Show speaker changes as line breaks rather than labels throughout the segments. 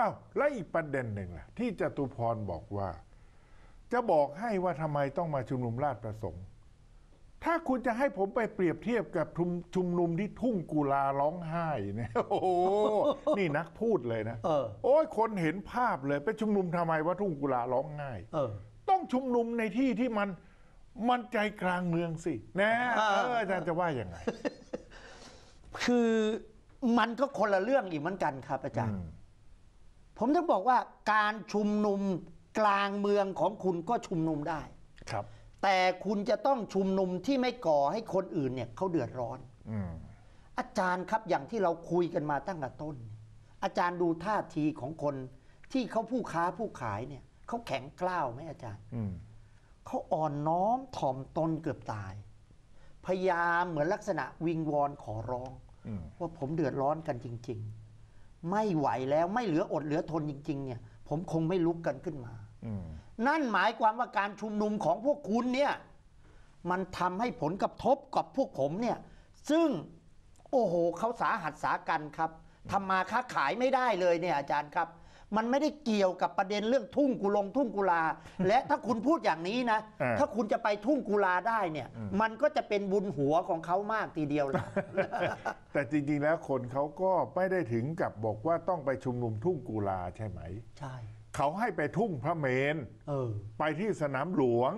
อ้าวแล้วอีกประเด็นหนึ่งล่ะที่จตุพรบอกว่า จะบอกให้ว่าทำไมต้องมาชุมนุมราชประสงค์ ถ้าคุณจะให้ผมไปเปรียบเทียบกับชุมชุมนุมที่ทุ่งกุลาร้องไห้เนี่ยโอ้โหนี่นักพูดเลยนะ
เออ
โอ้ยคนเห็นภาพเลยไปชุมนุมทำไมว่าทุ่งกุลาร้องไห้
เออ
ต้องชุมนุมในที่ที่มันมันใจกลางเมืองสินะ
อ่า
เอออาจารย์จะว่ายังไง
คือมันก็คนละเรื่องอีกเหมือนกันครับอาจารย์
อืม
ผมต้องบอกว่าการชุมนุมกลางเมืองของคุณก็ชุมนุมได้
ครับ
แต่คุณจะต้องชุมนุมที่ไม่ก่อให้คนอื่นเนี่ยเขาเดือดร้อน
อืม
อาจารย์ครับอย่างที่เราคุยกันมาตั้งแต่ต้นเนี่ยอาจารย์ดูท่าทีของคนที่เขาผู้ค้าผู้ขายเนี่ยเขาแข็งกล้าวไหมอาจารย์
อืม
เขาอ่อนน้อมถ่อมตนเกือบตาย พยายามเหมือนลักษณะวิงวอนขอร้อง
อืม
ว่าผมเดือดร้อนกันจริง ๆ ไม่ไหวแล้วไม่เหลืออดเหลือทนจริง ๆ เนี่ย ผมคงไม่ลุกกันขึ้นมา
อืม
นั่นหมายความว่าการชุมนุมของพวกคุณเนี่ย มันทำให้ผลกระทบกับพวกผมเนี่ย ซึ่งโอ้โหเขาสาหัสสากันครับทำมาค้าขายไม่ได้เลยเนี่ยอาจารย์ครับ มันไม่ได้เกี่ยวกับประเด็นเรื่องทุ่งกุลงทุ่งกุลา และถ้าคุณพูดอย่างนี้นะ
อ่า
ถ้าคุณจะไปทุ่งกุลาได้เนี่ย มันก็จะเป็นบุญหัวของเขามากทีเดียวเลย
แต่จริงๆแล้วคนเขาก็ไม่ได้ถึงกับบอกว่าต้องไปชุมนุมทุ่งกุลาใช่ไหม
ใช่
เขาให้ไปทุ่งพระเมน
เออ
ไปที่สนามหลวง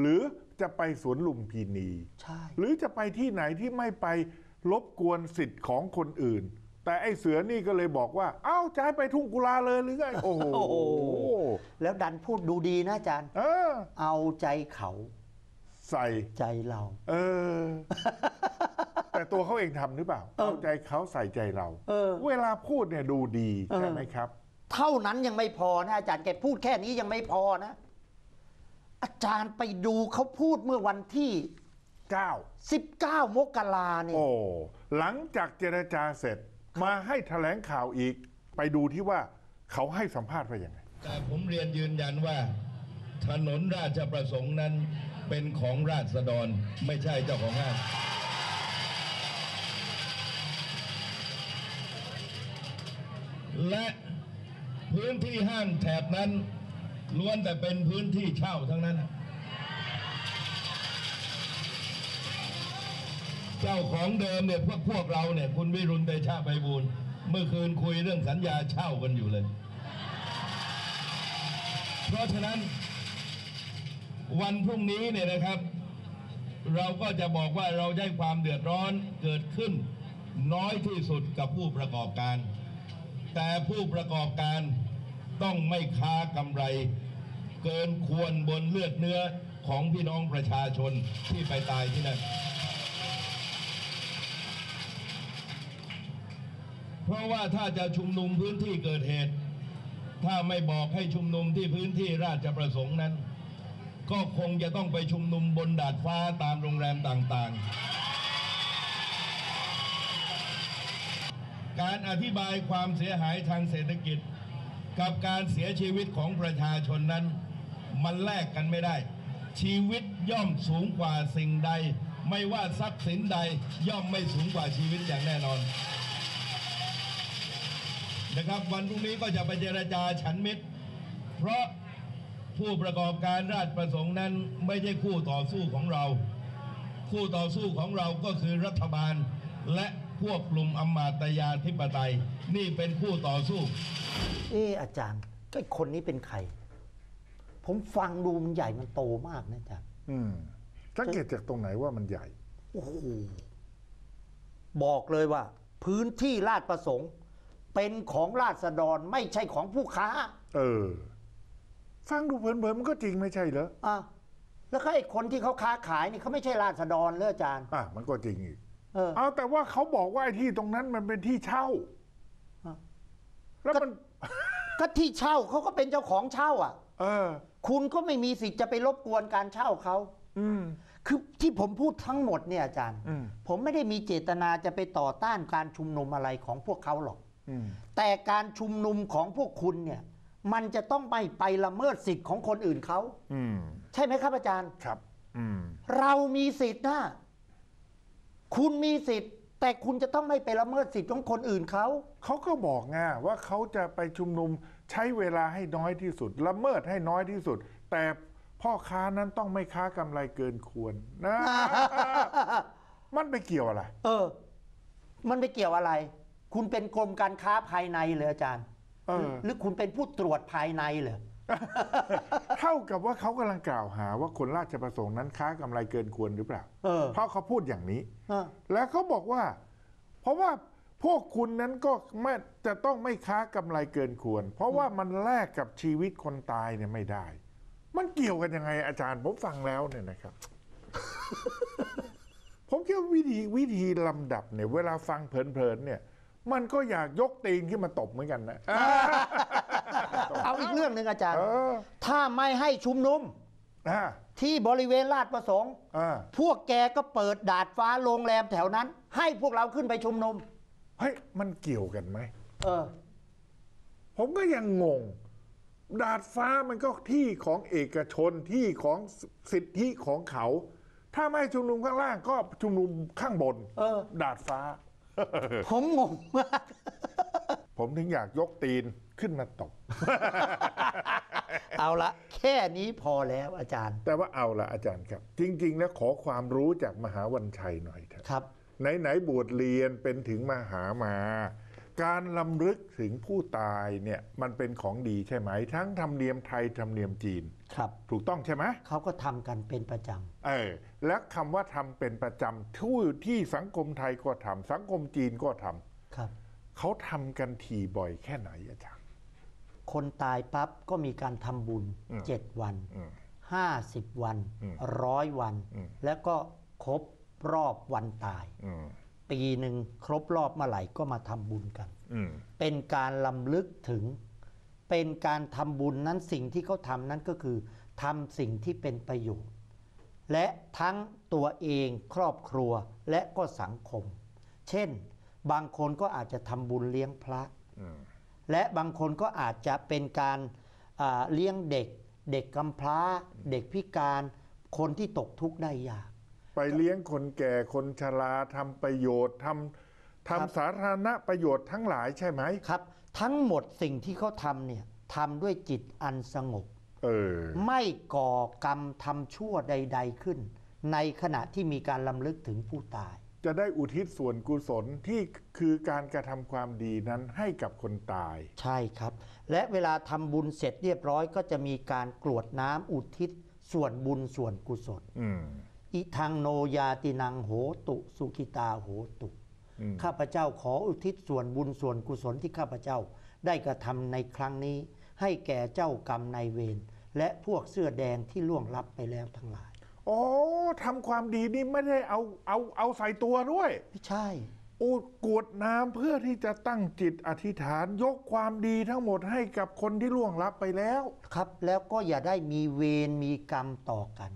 หรือจะไปสวนลุมพินี
ใช่
หรือจะไปที่ไหนที่ไม่ไปรบกวนสิทธิ์ของคนอื่น แต่ไอ้เสือนี่ก็เลยบอกว่า เอ้าจะให้ไปทุ่งกุลาเลยหรือไงโอ้โห
โอ้โห แล้วดันพูดดูดีนะอาจารย์
เออ
เอาใจเขา
ใส่
ใจเรา
เออ แต่ตัวเขาเองทำหรือเปล่า
เออ
เอาใจเขาใส่ใจเรา
เออ
เวลาพูดเนี่ยดูดี
เออ
ใช่ไหมครับ
เท่านั้นยังไม่พอนะอาจารย์แกพูดแค่นี้ยังไม่พอนะ อาจารย์ไปดูเขาพูดเมื่อวันที่
9
19 มกราเนี่ย
โอ้ หลังจากเจรจาเสร็จ มาให้แถลงข่าวอีก ไปดูที่ว่าเขาให้สัมภาษณ์ว่าอย่างไง
แต่ผมเรียนยืนยันว่า ถนนราชประสงค์นั้นเป็นของราษฎรไม่ใช่เจ้าของห้างและพื้นที่ห้างแถบนั้นล้วนแต่เป็นพื้นที่เช่าทั้งนั้น เจ้าของเดิมเนี่ยพวกพวกเราเนี่ยคุณวิรุณเตชะไพบูลเมื่อคืนคุยเรื่องสัญญาเช่ากันอยู่เลย เพราะฉะนั้นวันพรุ่งนี้เนี่ยนะครับ เราก็จะบอกว่าเราได้ความเดือดร้อนเกิดขึ้น น้อยที่สุดกับผู้ประกอบการ แต่ผู้ประกอบการต้องไม่ค้ากำไร เกินควรบนเลือดเนื้อของพี่น้องประชาชนที่ไปตายที่นั่น เพราะว่าถ้าจะชุมนุมพื้นที่เกิดเหตุ ถ้าไม่บอกให้ชุมนุมที่พื้นที่ราชประสงค์นั้น ก็คงจะต้องไปชุมนุมบนดาดฟ้าตามโรงแรมต่างๆ การอธิบายความเสียหายทางเศรษฐกิจ กับการเสียชีวิตของประชาชนนั้น มันแลกกันไม่ได้ ชีวิตย่อมสูงกว่าสิ่งใด ไม่ว่าทรัพย์สินใดย่อมไม่สูงกว่าชีวิตอย่างแน่นอน นะครับ วันพรุ่งนี้ก็จะไปเจรจาฉันมิตร เพราะผู้ประกอบการราชประสงค์นั้นไม่ใช่คู่ต่อสู้ของเรา คู่ต่อสู้ของเราก็คือรัฐบาล และพวกกลุ่มอำมาตยาธิปไตย นี่เป็นคู่ต่อสู้
เอออาจารย์ก็คนนี้เป็นใคร ผมฟังดูมันใหญ่มันโตมากนะอาจารย์
อืมสังเกตจากตรงไหนว่ามันใหญ่
โอ้โหบอกเลยว่า พื้นที่ราชประสงค์ เป็นของราษฎรไม่ใช่ของผู้ค้า
เออ ฟังดูเพลินๆมันก็จริงไม่ใช่เหรอ
อะแล้วก็ไอ้คนที่เขาค้าขายนี่เขาไม่ใช่ราษฎรเลยอาจารย์
อะมันก็จริงอีก
เออ
เอาแต่ว่าเขาบอกว่าไอ้ที่ตรงนั้นมันเป็นที่เช่า
อะ
แล้วมัน
ก็ที่เช่าเขาก็เป็นเจ้าของเช่าอะ
เออ
คุณก็ไม่มีสิทธิ์จะไปรบกวนการเช่าเขา
อืม
คือที่ผมพูดทั้งหมดเนี่ยอาจารย์
อืม
ผมไม่ได้มีเจตนาจะไปต่อต้านการชุมนุมอะไรของพวกเขาหรอก
อืม
แต่การชุมนุมของพวกคุณเนี่ย มันจะต้องไม่ไปละเมิดสิทธิ์ของคนอื่นเขา
อืม
ใช่ไหมครับอาจารย์
ครับอืม
เรามีสิทธิ์นะคุณมีสิทธิ์ แต่คุณจะต้องไม่ไปละเมิดสิทธิ์ของคนอื่นเขา
เขาก็บอกไงว่าเขาจะไปชุมนุมใช้เวลาให้น้อยที่สุด ละเมิดให้น้อยที่สุด แต่พ่อค้านั้นต้องไม่ค้ากำไรเกินควรนะ มันไปเกี่ยวอะไร
เออ มันไปเกี่ยวอะไร คุณเป็นกรมการค้าภายในเลยอาจารย์
เออ
หรือคุณเป็นผู้ตรวจภายในเหรอ
เท่ากับว่าเขากำลังกล่าวหาว่าคนราชประสงค์นั้นค้ากำไรเกินควรหรือเปล่า
เออ
เพราะเขาพูดอย่างนี้
เออ
แล้วเขาบอกว่า เพราะว่าพวกคุณนั้นก็ไม่จะต้องไม่ค้ากำไรเกินควร เพราะว่ามันแลกกับชีวิตคนตายเนี่ยไม่ได้ มันเกี่ยวกันยังไงอาจารย์ ผมฟังแล้วเนี่ยนะครับ ผมคิดว่าวิธีวิธีลำดับเนี่ย เวลาฟังเพลินๆเนี่ย มันก็อยากยกตีนขึ้นมาตบเหมือนกันนะ
เอาอีกเรื่องหนึ่งอาจารย์
เออ
ถ้าไม่ให้ชุมนุม
อ่า
ที่บริเวณลาดประสงค์
อ่า
พวกแกก็เปิดดาดฟ้าโรงแรมแถวนั้น ให้พวกเราขึ้นไปชุมนุม
เฮ้ยมันเกี่ยวกันไหม
เออ
ผมก็ยังงง ดาดฟ้ามันก็ที่ของเอกชนที่ของสิทธิของเขา ถ้าไม่ให้ชุมนุมข้างล่างก็ชุมนุมข้างบน
เออ
ดาดฟ้า
ผมงงมาก
ผมถึงอยากยกตีนขึ้นมาตบ
เอาละแค่นี้พอแล้วอาจารย์
แต่ว่าเอาละอาจารย์ครับ จริง ๆ แล้วขอความรู้จากมหาวันชัยหน่อยเถอะ
ครับ
ไหน ๆ บวชเรียนเป็นถึงมหามา การลำลึกถึงผู้ตายเนี่ยมันเป็นของดีใช่ไหม ทั้งธรรมเนียมไทยธรรมเนียมจีน
ครับ
ถูกต้องใช่ไหม
เขาก็ทำกันเป็นประจ
เออและคำว่าทำเป็นประจำที่ที่สังคมไทยก็ทำสังคมจีนก็ทำำ
ครับ
เขาทำกันทีบ่อยแค่ไหนอาจารย์
คนตายปั๊บก็มีการทำบุญ
อืม
เจ็ดวัน
อืม
ห้าสิบวัน
อืม
ร้อยวัน
อืม
แล้วก็ครบรอบวันตาย
อืม
ปีหนึ่งครบรอบเมื่อไหร่ก็มาทำบุญกัน
อืม
เป็นการลำลึกถึง เป็นการทำบุญนั้นสิ่งที่เขาทำนั้นก็คือทำสิ่งที่เป็นประโยชน์ และทั้งตัวเองครอบครัวและก็สังคม เช่น บางคนก็อาจจะทำบุญเลี้ยงพระ
อืม
และบางคนก็อาจจะเป็นการอ่าเลี้ยงเด็ก เด็กกำพร้า เด็กพิการ คนที่ตกทุกข์ได้ยาก
ไปเลี้ยงคนแก่คนชราทำประโยชน์ทำ
ครับ
ทำสาธารณประโยชน์ทั้งหลายใช่ไหม
ครับ ทั้งหมดสิ่งที่เขาทำเนี่ยทำด้วยจิตอันสงบ
เออ
ไม่ก่อกรรมทำชั่วใด ๆขึ้น ในขณะที่มีการลำลึกถึงผู้ตาย
จะได้อุทิศส่วนกุศลที่คือการกระทำความดีนั้นให้กับคนตาย
ใช่ครับ และเวลาทำบุญเสร็จเรียบร้อยก็จะมีการกรวดน้ำอุทิศ ส่วนบุญส่วนกุศล
อืม
อิทังโนยาตินังโหตุสุขิตาโหตุ
อืม
ข้าพเจ้าขออุทิศส่วนบุญส่วนกุศลที่ข้าพเจ้าได้กระทำในครั้งนี้ ให้แก่เจ้ากรรมนายเวรและพวกเสื้อแดงที่ล่วงลับไปแล้วทั้งหลาย
โอ้ทำความดีนี่ไม่ได้เอาเอาเอาใส่ตัวด้วย
ไม่ใช่
อุดกรวดน้ำเพื่อที่จะตั้งจิตอธิษฐานยกความดีทั้งหมดให้กับคนที่ล่วงลับไปแล้ว
ครับ แล้วก็อย่าได้มีเวรมีกรรมต่อกัน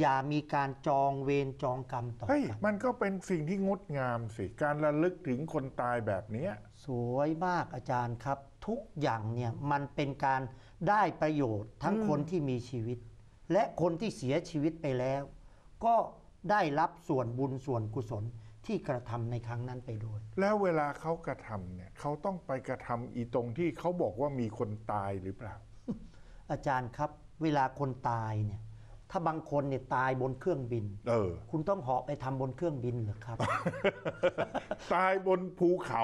อย่ามีการจองเวรจองกรรมต่อ
เฮ้ย
กัน
มันก็เป็นสิ่งที่งดงามสิ การระลึกถึงคนตายแบบเนี้ย
สวยมากอาจารย์ครับ ทุกอย่างเนี่ยมันเป็นการได้ประโยชน์ทั้ง
อืม
คนที่มีชีวิต และคนที่เสียชีวิตไปแล้ว ก็ได้รับส่วนบุญส่วนกุศลที่กระทำในครั้งนั้นไปด้วย
แล้วเวลาเขากระทำเนี่ยเขาต้องไปกระทำอีตรงที่เขาบอกว่ามีคนตายหรือเปล่า
อาจารย์ครับ เวลาคนตายเนี่ย ถ้าบางคนเนี่ยตายบนเครื่องบิน
เออ
คุณต้องเหาะไปทำบนเครื่องบินเหรือครับ
ตายบนภูเขา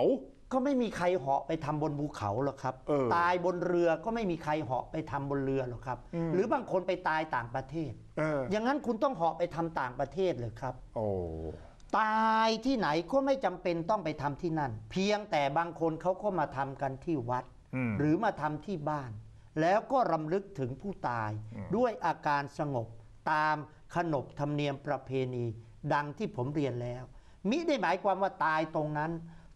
ก็ไม่มีใครเหาะไปทำบนภูเขาหรอกครับ
เออ
ตายบนเรือก็ไม่มีใครเหาะไปทำบนเรือหรอกครับ
อืม
หรือบางคนไปตายต่างประเทศ
เออ
อย่างนั้นคุณต้องเหาะไปทำต่างประเทศเลยครับ
โอ้
ตายที่ไหนก็ไม่จำเป็นต้องไปทำที่นั่น เพียงแต่บางคนเขาก็มาทำกันที่วัด
อืม
หรือมาทำที่บ้าน แล้วก็รำลึกถึงผู้ตาย ด้วยอาการสงบ ตามขนบธรรมเนียมประเพณี ดังที่ผมเรียนแล้ว มิได้หมายความว่าตายตรงนั้น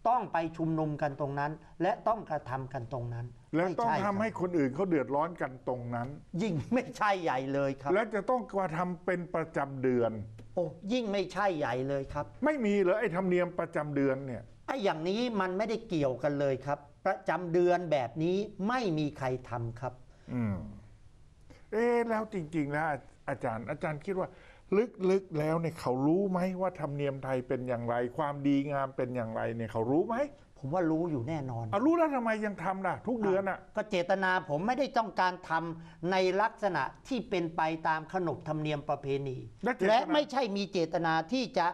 ต้องไปชุมนุมกันตรงนั้น และต้องกระทำกันตรงนั้น
แล้ว
ไม่
ต้อง
ช่
ทำให้
ครับ
คนอื่นเขาเดือดร้อนกันตรงนั้น
ยิ่งไม่ใช่ใหญ่เลยครับ
และจะต้องกระทำเป็นประจำเดือน
โอ้ยิ่งไม่ใช่ใหญ่เลยครับ
ไม่มีเหรอไอ้ธรรมเนียมประจำเดือนเนี่ย
ไอ้อย่างนี้มันไม่ได้เกี่ยวกันเลยครับ ประจำเดือนแบบนี้ไม่มีใครทำครับ
อืม เอ๊ะแล้วจริง ๆ แล้ว อาอาจารย์ อาจารย์คิดว่า ลึกๆแล้วเนี่ยเขารู้ไหมว่าธรรมเนียมไทยเป็นอย่างไร ความดีงามเป็นอย่างไรเนี่ยเขารู้ไหม
ผมว่ารู้อยู่แน่นอน
เอารู้แล้วทำไมยังทำล่ะ ทุกเดือนอะ
ก็เจตนาผมไม่ได้ต้องการทำในลักษณะที่เป็นไปตามขนบธรรมเนียมประเพณี
และเจตนา
และไม่ใช่มีเจตนาที่จะ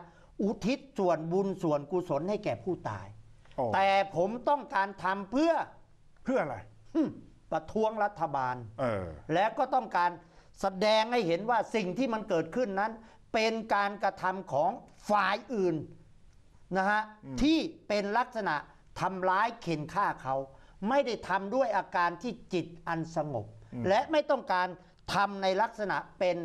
อุทิศส่วนบุญส่วนกุศลให้แก่ผู้ตาย
อ๋อ
แต่ผมต้องการทำเพื่อ
เพื่ออะไร
หึประท้วงรัฐบาล
เออ
และก็ต้องการ แสดงให้เห็นว่าสิ่งที่มันเกิดขึ้นนั้น เป็นการกระทำของฝ่ายอื่นนะฮะที่เป็นลักษณะทำร้ายเข็นฆ่าเขา ไม่ได้ทำด้วยอาการที่จิตอันสงบ และไม่ต้องการทำในลักษณะเป็น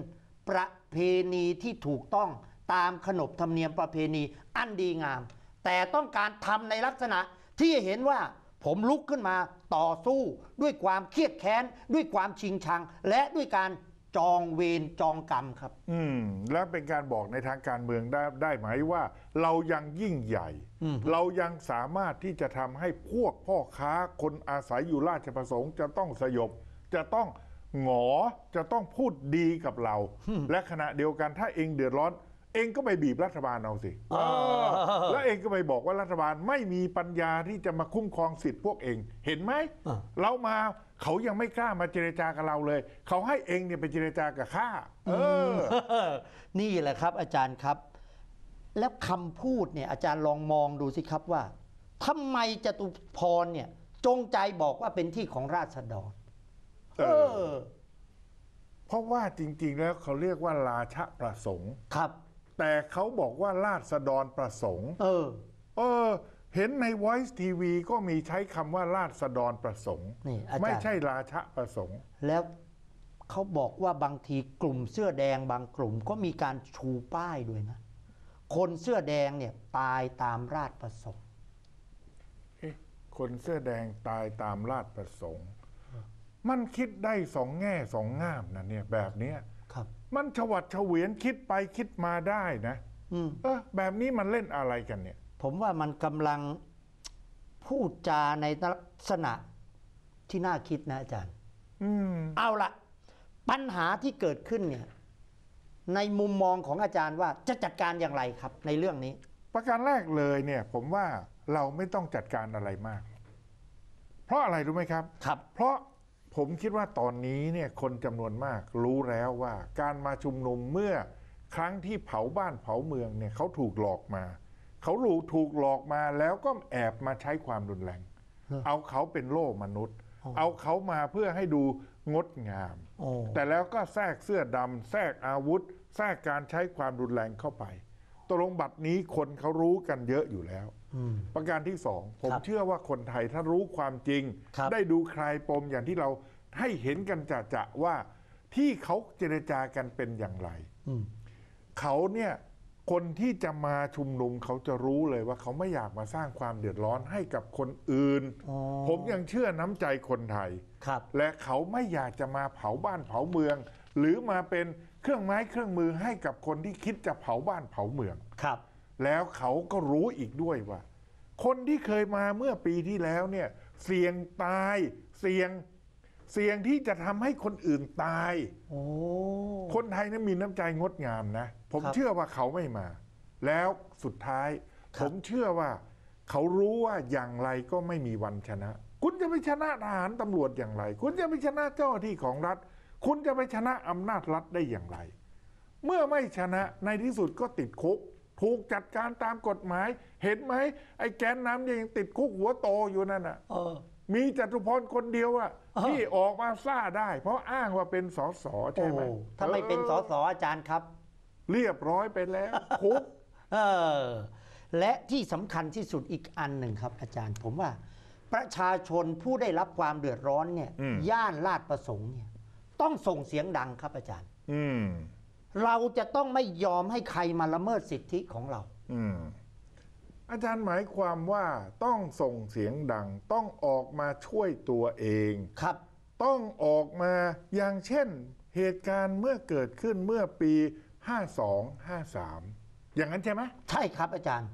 ประเพณีที่ถูกต้องตามขนบธรรมเนียมประเพณีอันดีงาม แต่ต้องการทำในลักษณะที่เห็นว่าผมลุกขึ้นมาต่อสู้ด้วยความเครียดแค้น ด้วยความชิงชัง และด้วยการ จองเวรจองกรรมครับ
อืมแล้วเป็นการบอกในทางการเมืองได้ได้ไหมว่า เรายังยิ่งใหญ่เรายังสามารถที่จะทำให้พวกพ่อค้าคนอาศัยอยู่ราชประสงค์ จะต้องสยบ จะต้องหงอจะต้องพูดดีกับเรา และขณะเดียวกันถ้าเองเดือดร้อน เองก็ไปบีบรัฐบาลเอาสิเออแล้วเองก็ไปบอกว่ารัฐบาลไม่มีปัญญาที่จะมาคุ้มครองสิทธิ์พวกเอง เห็นไหม
อ่า
เรามาเขายังไม่กล้ามาเจรจากับเราเลย เขาให้เองเนี่ยไปเจรจากับข้าเออ
นี่แหละครับ อาจารย์ครับ แล้วคำพูดเนี่ยอาจารย์ลองมองดูสิครับว่าทำไมจตุพรเนี่ย จงใจบอกว่าเป็นที่ของราษฎร
เอ
เอ
อ
อ
เพราะว่าจริง ๆ แล้วเขาเรียกว่าราชประสงค์
ครับ
แต่เขาบอกว่าราษฎรประสงค์
เออ
เออ เห็นใน Voice TV ก็มีใช้คำว่าราษฎรประสงค์
นี่อาจารย์
ไม่ใช่ราชประสงค์
แล้วเขาบอกว่าบางทีกลุ่มเสื้อแดงบางกลุ่มก็มีการชูป้ายด้วยนะ คนเสื้อแดงเนี่ยตายตามราชประสงค์
เอ๊ะคนเสื้อแดงตายตามราชประสงค์ มันคิดได้สองแง่สองง่ามนะเนี่ยแบบเนี้ย
ครับ
มันฉวัดเฉวียนคิดไปคิดมาได้นะ
อืม
เออแบบนี้มันเล่นอะไรกันเนี่ย
ผมว่ามันกำลังพูดจาในลักษณะที่น่าคิดนะอาจารย์
อืม
เอาละปัญหาที่เกิดขึ้นเนี่ยในมุมมองของอาจารย์ว่าจะจัดการอย่างไรครับ ในเรื่องนี้
ประการแรกเลยเนี่ย ผมว่าเราไม่ต้องจัดการอะไรมาก เพราะอะไรรู้ไหมครับ
ครับ
เพราะ ผมคิดว่าตอนนี้เนี่ยคนจำนวนมากรู้แล้วว่าการมาชุมนุมเมื่อครั้งที่เผาบ้านเผาเมืองเนี่ยเขาถูกหลอกมา เขาหลูถูกหลอกมาแล้วก็แอบมาใช้ความรุนแรง
เหรอ
เอาเขาเป็นโล่มนุษย์
อ๋อ
เอาเขามาเพื่อให้ดูงดงาม
โอ้
แต่แล้วก็แทรกเสื้อดำแทรกอาวุธ แทรกการใช้ความรุนแรงเข้าไป ตกลงบัตรนี้คนเขารู้กันเยอะอยู่แล้ว
อืม
ประการที่สอง ผม
ครับ
เชื่อว่าคนไทยถ้ารู้ความจริง
ครับ
ได้ดูคลายปมอย่างที่เราให้เห็นกันจะจะๆว่าที่เขาเจรจากันเป็นอย่างไร
อืม
เขาเนี่ยคนที่จะมาชุมนุมเขาจะรู้เลยว่าเขาไม่อยากมาสร้างความเดือดร้อนให้กับคนอื่น
อ๋อ
ผมยังเชื่อน้ำใจคนไทย
ครับ
และเขาไม่อยากจะมาเผาบ้านเผาเมือง หรือมาเป็น เครื่องไม้เครื่องมือให้กับคนที่คิดจะเผาบ้านเผาเมือง
ครับ
แล้วเขาก็รู้อีกด้วยว่า คนที่เคยมาเมื่อปีที่แล้วเนี่ยเสี่ยงตายเสี่ยงเสี่ยงที่จะทำให้คนอื่นตาย
โอ้
คนไทยนั้นมีน้ำใจงดงามนะ ผม
ครับ
เชื่อว่าเขาไม่มา แล้วสุดท้าย
ครับ
ผมเชื่อว่า เขารู้ว่าอย่างไรก็ไม่มีวันชนะ คุณจะไปชนะทหารตำรวจอย่างไร คุณจะไปชนะเจ้าหน้าที่ของรัฐ คุณจะไปชนะอำนาจรัฐได้อย่างไร เมื่อไม่ชนะในที่สุดก็ติดคุก ถูกจัดการตามกฎหมาย เห็นไหม ไอ้แกนนำยังติดคุกหัวโตอยู่นั่นน่ะ
เออ
มีจตุพรคนเดียวอะ
อ่า
ที่ออกมาซ่าได้ เพราะอ้างว่าเป็นสสใช่ไหม
โอ้ถ้าไม่เป็นสสอาจารย์ครับ
เรียบร้อยไปแล้วคุก
เออและที่สำคัญที่สุดอีกอันหนึ่งครับ อาจารย์ผมว่า ประชาชนผู้ได้รับความเดือดร้อนเนี่ย
อืม
ย่านลาดประสงค์เนี่ย ต้องส่งเสียงดังครับอาจารย์
อืม
เราจะต้องไม่ยอมให้ใครมาละเมิดสิทธิของเรา
อืม อาจารย์หมายความว่าต้องส่งเสียงดัง ต้องออกมาช่วยตัวเอง
ครับ
ต้องออกมาอย่างเช่น เหตุการณ์เมื่อเกิดขึ้นเมื่อปี 52 53 อย่างนั้นใช่ไหม
ใช่ครับอาจารย์